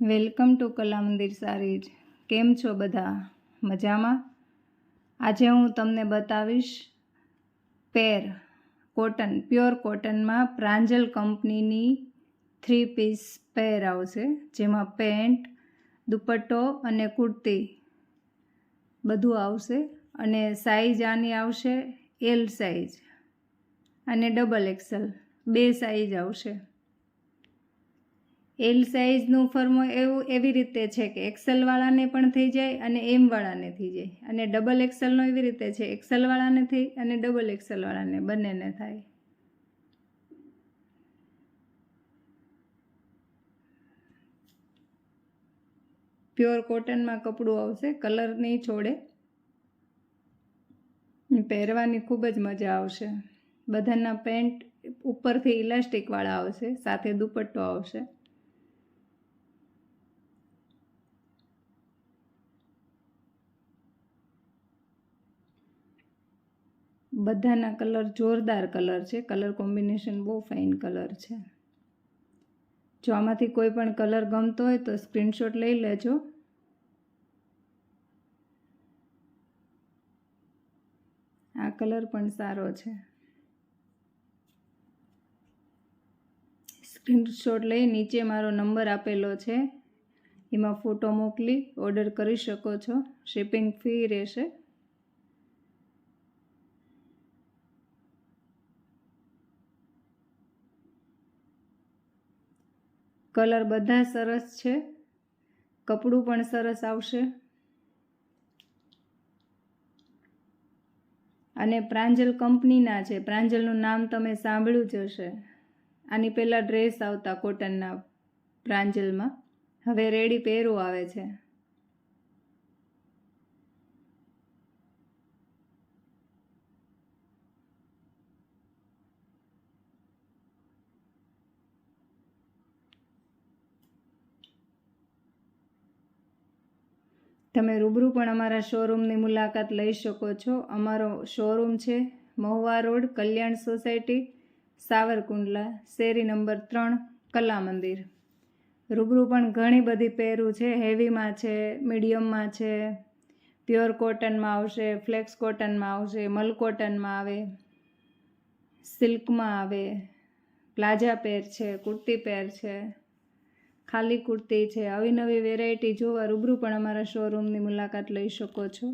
Welcome to કલા મંદિર સારીજ કેમ છો બધા? મજામાં? આજે હું તમને બતાવીશ પેર કોટન, પ્યોર કોટનમાં પ્રાંજલ કંપનીની થ્રી પીસ પેર આવશે, જેમાં પેન્ટ, દુપટ્ટો અને કુર્તી બધું આવશે અને સાઈઝ આની આવશે એલ સાઈઝ અને ડબલ એક્સેલ બે સાઈઝ આવશે. એલ સાઇઝનું ફર્મો એવું એવી રીતે છે કે એક્સેલવાળાને પણ થઈ જાય અને એમવાળાને થઈ જાય. અને ડબલ એક્સેલનો એવી રીતે છે એક્સેલવાળાને થઈ અને ડબલ એક્સેલવાળાને બંનેને થાય. પ્યોર કોટનમાં કપડું આવશે કલર નહીં છોડે. પહેરવાની ખૂબ જ મજા આવશે. બધાના પેન્ટ ઉપરથી ઇલાસ્ટિકવાળા આવશે, સાથે દુપટ્ટો આવશે. બધાના કલર જોરદાર કલર છે. કલર કોમ્બિનેશન બહુ ફાઇન કલર છે. જો આમાંથી કોઈ પણ કલર ગમતો હોય તો સ્ક્રીનશોટ લઈ લેજો. આ કલર પણ સારો છે. સ્ક્રીનશોટ લઈ નીચે મારો નંબર આપેલો છે. એમાં ફોટો મોકલી, ઓર્ડર કરી શકો છો. શિપિંગ ફી રહેશે. કલર બધા સરસ છે. કપડું પણ સરસ આવશે. અને પ્રાંજલ કંપનીના છે. પ્રાંજલનું નામ તમે સાંભળ્યું જ હશે. આની પહેલાં ડ્રેસ આવતા કોટનના પ્રાંજલમાં. હવે રેડી પહેરું આવે છે. તમે રૂબરૂ પણ અમારા શોરૂમની મુલાકાત લઈ શકો છો. અમારો શોરૂમ છે મહુવા રોડ, કલ્યાણ સોસાયટી, સાવરકુંડલા, શેરી નંબર ત્રણ, કલા મંદિર. રૂબરૂ પણ ઘણી બધી પહેરું છે. હેવીમાં છે, મીડિયમમાં છે, પ્યોર કોટનમાં આવશે, ફ્લેક્સ કોટનમાં આવશે, મલ કોટનમાં આવે, સિલ્કમાં આવે, પ્લાઝા પેર છે, કુર્તી પેર છે. ખાલી કુર્તી છે. આવી નવી વેરાયટી જોવા રૂબરૂ પણ અમારા શોરૂમની મુલાકાત લઈ શકો છો.